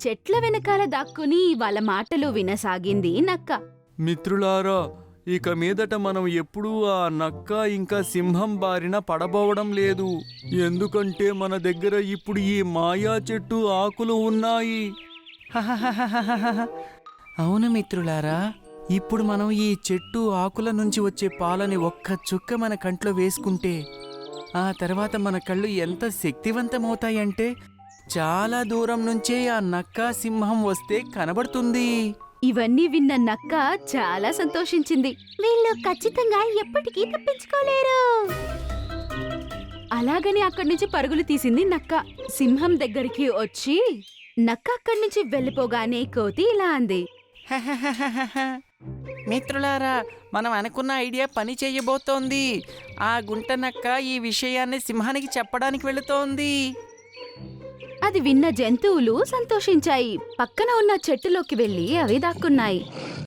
చెట్ల వెనకాల దాక్కుని వాళ్ళ మాటలు వినసాగింది నక్క. మిత్రులారా ఇక మీదట మనం ఎప్పుడూ ఆ నక్క ఇంకా సింహం బారిన పడబోవడం లేదు. ఎందుకంటే మన దగ్గర ఇప్పుడు ఈ మాయా చెట్టు ఆకులు ఉన్నాయి. అవును మిత్రులారా ఇప్పుడు మనం ఈ చెట్టు ఆకుల నుంచి వచ్చే పాలని ఒక్క చుక్క మన కంట్లో వేసుకుంటే ఆ తర్వాత మన కళ్ళు ఎంత శక్తివంతమవుతాయంటే చాలా దూరం నుంచే ఆ నక్క సింహం వస్తే కనబడుతుంది. ఇవన్నీ విన్న నక్క చాలా సంతోషించింది. వీళ్ళు ఖచ్చితంగా ఎప్పటికీ తప్పించుకోలేరు. అలాగని అక్కడి నుంచి పరుగులు తీసింది నక్క. సింహం దగ్గరికి వచ్చి నక్క అక్కడి నుంచి వెళ్ళిపోగానే కోతి ఇలా అంది. మిత్రులారా మనం అనుకున్న ఐడియా పని చేయబోతోంది. ఆ గుంట నక్క ఈ విషయాన్ని సింహానికి చెప్పడానికి వెళుతోంది. అది విన్న జంతువులు సంతోషించాయి. పక్కన ఉన్న చెట్టులోకి వెళ్ళి అవి దాక్కున్నాయి.